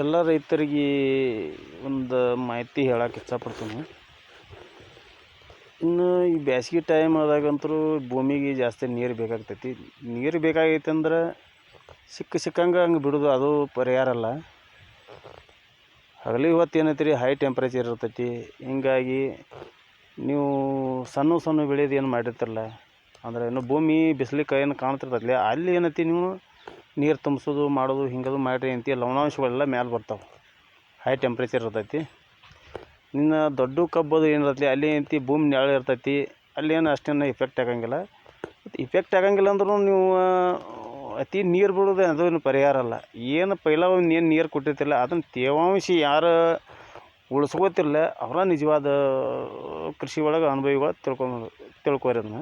ಎಲ್ಲ ರೈತರಿಗೆ ಒಂದು ಮಾಹಿತಿ ಹೇಳಕ್ಕೆ ಇಷ್ಟಪಡ್ತೀನಿ. ಇನ್ನು ಈ ಬ್ಯಾಸ್ಗೆ ಟೈಮ್ ಆದಾಗಂತೂ ಭೂಮಿಗೆ ಜಾಸ್ತಿ ನೀರು ಬೇಕಾಗ್ತೈತಿ. ನೀರು ಬೇಕಾಗೈತೆ ಅಂದ್ರೆ ಸಿಕ್ಕ ಸಿಕ್ಕಂಗೆ ಹಂಗೆ ಬಿಡೋದು ಅದು ಪರಿಹಾರ ಅಲ್ಲ. ಹಗಲಿ ಹೊತ್ತು ಏನೈತಿ ರೀ ಹೈ ಟೆಂಪ್ರೇಚರ್ ಇರ್ತೈತಿ. ಹಿಂಗಾಗಿ ನೀವು ಸಣ್ಣ ಸಣ್ಣ ಬೆಳೆದು ಏನು ಮಾಡಿರ್ತಿರಲ್ಲ, ಅಂದ್ರೆ ಏನು ಭೂಮಿ ಬಿಸ್ಲಿಗೆ ಏನು ಕಾಣ್ತಿರ್ತೈತಿ ಅಲ್ಲಿ ಏನೈತಿ ನೀವು ನೀರು ತುಂಬಿಸೋದು, ಮಾಡೋದು, ಹಿಂಗದು ಮಾಡಿರಿ ಅಂತ ಲವಣಾಂಶಗಳೆಲ್ಲ ಮ್ಯಾಲೆ ಬರ್ತಾವೆ. ಹೈ ಟೆಂಪ್ರೇಚರ್ ಇರ್ತೈತಿ. ಇನ್ನು ದೊಡ್ಡ ಕಬ್ಬದು ಏನಿರತ್ಲಿ, ಅಲ್ಲಿ ಏನೈತಿ ಭೂಮಿ ನೆರಳು ಇರ್ತೈತಿ, ಅಲ್ಲಿ ಏನು ಅಷ್ಟೇನು ಇಫೆಕ್ಟ್ ಆಗಂಗಿಲ್ಲ. ಇಫೆಕ್ಟ್ ಆಗಂಗಿಲ್ಲ ಅಂದ್ರೂ ನೀವು ಅತಿ ನೀರು ಬಿಡೋದು ಅದೇನು ಪರಿಹಾರ ಅಲ್ಲ. ಏನು ಪೈಲ ಏನು ನೀರು ಕೊಟ್ಟಿರ್ತಿಲ್ಲ, ಅದನ್ನು ತೇವಾಂಶ ಯಾರು ಉಳಿಸ್ಕೋತಿರಲ್ಲ ಅವರ ನಿಜವಾದ ಕೃಷಿ ಒಳಗೆ ಅನುಭವಿಗಳು ತಿಳ್ಕೊಂಡು ತಿಳ್ಕೊರಿ ಅದನ್ನ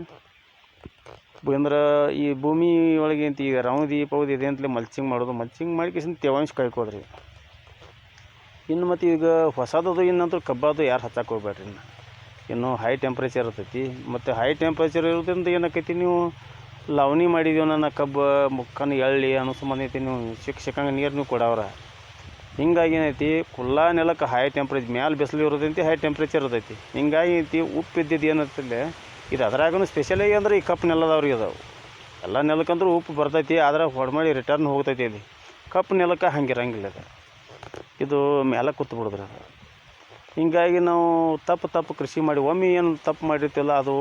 ಅಂದ್ರೆ ಈ ಭೂಮಿ ಒಳಗೆ ಅಂತ ಈಗ ರೌದಿ ಪೌದಿ ಇದೆ ಅಂತಲೇ ಮಲ್ಚಿಂಗ್ ಮಾಡೋದು, ಮಲ್ಚಿಂಗ್ ಮಾಡಿ ಕಿಸಿನ ತೇವಾಂಶ ಕಾಯ್ಕೋದ್ರಿ ಇನ್ನು ಮತ್ತು ಈಗ ಹೊಸದದು ಇನ್ನಂತೂ ಕಬ್ಬದು ಯಾರು ಹಚ್ಚಕ್ಕೆ ಹೋಗ್ಬೇಡ್ರಿ ಇನ್ನು. ಹೈ ಟೆಂಪ್ರೇಚರ್ ಇರ್ತೈತಿ. ಮತ್ತು ಹೈ ಟೆಂಪ್ರೇಚರ್ ಇರೋದ್ರಿಂದ ಏನಾಕೈತಿ ನೀವು ಲವಣಿ ಮಾಡಿದೀವಿ ನನ್ನ ಕಬ್ಬು, ಮುಕ್ಕನ ಎಳ್ಳಿ ಅನ್ನೋ ಸಂಬಂಧ ನೀವು ಸಿಕ್ಕ ಸಿಕ್ಕಂಗೆ ನೀರು ನೀವು ಕೊಡವ್ರ. ಹಿಂಗಾಗಿ ಏನೈತಿ ಕುಲ್ಲ ನೆಲಕ್ಕೆ ಹೈ ಟೆಂಪ್ರೇಚರ್ ಮ್ಯಾಲೆ ಬಿಸಿಲು ಇರೋದಂತೆ ಹೈ ಟೆಂಪ್ರೇಚರ್ ಇರ್ತೈತಿ. ಹಿಂಗಾಗಿ ಐತಿ ಉಪ್ಪು ಇದ್ದಿದ್ದು ಏನಂತಿಲ್ಲ ಇದು ಅದ್ರಾಗೂ ಸ್ಪೆಷಲಾಗಿ ಅಂದ್ರೆ ಈ ಕಪ್ಪು ನೆಲದವ್ರಿಗೆ ಅದಾವೆ. ಎಲ್ಲ ನೆಲಕ್ಕಂದ್ರೂ ಉಪ್ಪು ಬರ್ತೈತಿ, ಆದ್ರೆ ಹೊಡ್ಮಾಡಿ ರಿಟರ್ನ್ ಹೋಗ್ತೈತಿ ಇಲ್ಲಿ ಕಪ್ಪು ನೆಲಕ್ಕೆ ಹಂಗಿರಂಗಿಲ್ಲ ಅದು. ಇದು ಮೇಲೆ ಕೂತ್ ಬಿಡುದ್ರಿ ಅದು. ಹಿಂಗಾಗಿ ನಾವು ತಪ್ಪು ತಪ್ಪು ಕೃಷಿ ಮಾಡಿ, ಒಮ್ಮೆ ಏನು ತಪ್ಪು ಮಾಡಿರ್ತಿಲ್ಲ ಅದು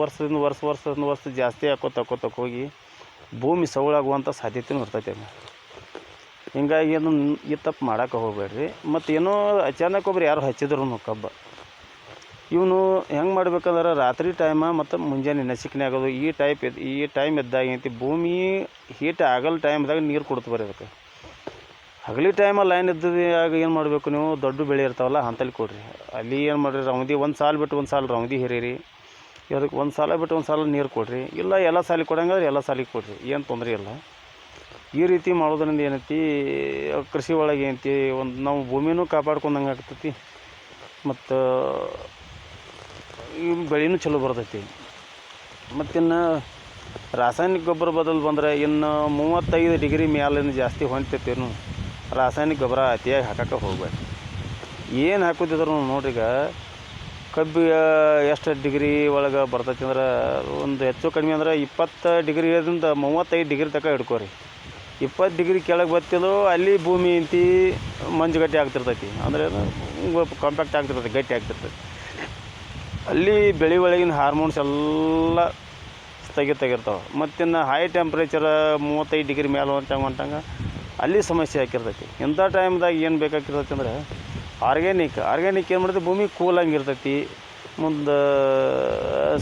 ವರ್ಷದಿಂದ ವರ್ಷ ವರ್ಷದಿಂದ ವರ್ಷ ಜಾಸ್ತಿ ಹಾಕೋತ ಹಾಕೋತ ಹೋಗಿ ಭೂಮಿ ಸೌಳಾಗುವಂಥ ಸಾಧ್ಯತೆಯೂ ಇರ್ತೈತೆ ಹಿಂಗಾಗಿ ಏನು ಈ ತಪ್ಪು ಮಾಡೋಕೆ ಹೋಗಬೇಡ್ರಿ. ಮತ್ತು ಏನೋ ಅಚಾನಕ್ ಒಬ್ರು ಯಾರು ಹಚ್ಚಿದ್ರು ಕಬ್ಬು ಇವನು ಹೆಂಗೆ ಮಾಡ್ಬೇಕಂದ್ರೆ ರಾತ್ರಿ ಟೈಮ ಮತ್ತು ಮುಂಜಾನೆ ನಸಿಕ್ನೆ ಆಗೋದು. ಈ ಟೈಪ್ ಇದು ಈ ಟೈಮ್ ಇದ್ದಾಗ ಏನೈತಿ, ಭೂಮಿ ಹೀಟ್ ಆಗಲ್ ಟೈಮ್ದಾಗ ನೀರು ಕೊಡ್ತು ಬರ್ರಿ ಅದಕ್ಕೆ. ಹಗಲಿ ಟೈಮ ಲೈನ್ ಇದ್ದಾಗ ಏನು ಮಾಡಬೇಕು ನೀವು? ದೊಡ್ಡ ಬೆಳೆ ಇರ್ತಾವಲ್ಲ ಅಂತಲ್ಲಿ ಕೊಡ್ರಿ. ಅಲ್ಲಿ ಏನು ಮಾಡಿರಿ, ರೌಂದಿ ಒಂದು ಸಾಲ ಬಿಟ್ಟು ಒಂದು ಸಾಲ ರೌಂದಿ ಹಿರೀರಿ. ಅದಕ್ಕೆ ಒಂದು ಸಾಲ ಬಿಟ್ಟು ಒಂದು ಸಾಲ ನೀರು ಕೊಡ್ರಿ. ಇಲ್ಲ, ಎಲ್ಲ ಸಾಲಿಗೆ ಕೊಡಂಗಾದ್ರೆ ಎಲ್ಲ ಸಾಲಿಗೆ ಕೊಡ್ರಿ, ಏನು ತೊಂದರೆ ಇಲ್ಲ. ಈ ರೀತಿ ಮಾಡೋದ್ರಿಂದ ಏನೈತಿ, ಕೃಷಿ ಒಳಗೆ ಏನೈತಿ, ಒಂದು ನಾವು ಭೂಮಿನೂ ಕಾಪಾಡ್ಕೊಂಡಂಗೆ ಆಗ್ತೈತಿ. ಮತ್ತು ಬೆಳೆನೂ ಚಲೋ ಬರ್ತೈತಿ. ಮತ್ತಿನ್ನು ರಾಸಾಯನಿಕ ಗೊಬ್ಬರ ಬದಲು ಬಂದರೆ ಇನ್ನು ಮೂವತ್ತೈದು ಡಿಗ್ರಿ ಮ್ಯಾಲಿನ ಜಾಸ್ತಿ ಹೊಂಟೈತೇನು ರಾಸಾಯನಿಕ ಗೊಬ್ಬರ ಅತಿಯಾಗಿ ಹಾಕಕ್ಕೆ ಹೋಗ್ಬೇಕು. ಏನು ಹಾಕೋದಿದ್ರು ನೋಡ್ರಿ ಈಗ ಕಬ್ಬಿಗೆ ಎಷ್ಟು ಡಿಗ್ರಿ ಒಳಗೆ ಬರ್ತೈತಿ ಅಂದ್ರೆ ಒಂದು ಹೆಚ್ಚು ಕಡಿಮೆ ಅಂದ್ರೆ ಇಪ್ಪತ್ತು ಡಿಗ್ರಿಯಿಂದ ಮೂವತ್ತೈದು ಡಿಗ್ರಿ ತನಕ ಹಿಡ್ಕೋರಿ. ಇಪ್ಪತ್ತು ಡಿಗ್ರಿ ಕೆಳಗೆ ಬತ್ತಿದೋ ಅಲ್ಲಿ ಭೂಮಿ ಇಂತಿ ಮಂಜುಗಟ್ಟಿ ಆಗ್ತಿರ್ತೈತಿ. ಅಂದರೆ ಕಾಂಪ್ಯಾಕ್ಟ್ ಆಗ್ತಿರ್ತೈತಿ, ಗಟ್ಟಿ ಆಗ್ತಿರ್ತೈತಿ. ಅಲ್ಲಿ ಬೆಳೆ ಒಳಗಿನ ಹಾರ್ಮೋನ್ಸ್ ಎಲ್ಲ ಸ್ಥಗಿತಾಗಿರ್ತಾವೆ ಮತ್ತಿನ್ನು ಹೈ ಟೆಂಪ್ರೇಚರ್ ಮೂವತ್ತೈದು ಡಿಗ್ರಿ ಮೇಲೆ ಹೊಂಟಂಗೆ ಹೊಂಟಂಗೆ ಅಲ್ಲಿ ಸಮಸ್ಯೆ ಆಗಿರ್ತೈತಿ ಇಂಥ ಟೈಮ್ದಾಗ ಏನು ಬೇಕಾಗಿರ್ತೈತಿ ಅಂದ್ರೆ ಆರ್ಗ್ಯಾನಿಕ್ ಆರ್ಗ್ಯಾನಿಕ್ ಏನು ಮಾಡಿದ್ರೆ ಭೂಮಿ ಕೂಲಂಗೆ ಇರ್ತೈತಿ. ಮುಂದೆ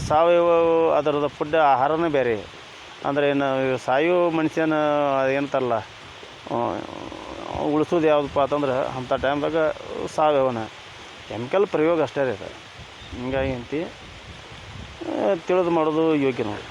ಸಾವಯವ ಅದರದ ಫುಡ್ ಆಹಾರನೇ ಬೇರೆ ಅಂದರೆ ಏನು ಸಾಯೋ ಮನುಷ್ಯನ ಏನಂತಾರಲ್ಲ ಉಳಿಸೋದು ಯಾವುದಪ್ಪ ಅಂತಂದ್ರೆ ಅಂಥ ಟೈಮ್ದಾಗ ಸಾವಯವನ. ಕೆಮಿಕಲ್ ಪ್ರಯೋಗ ಅಷ್ಟೇ ರೀ ಹಿಂಗಾಗಿ ಅಂತಿ ತಿಳಿದು ಮಾಡೋದು ಯೋಗ್ಯ ನೋಡಿ.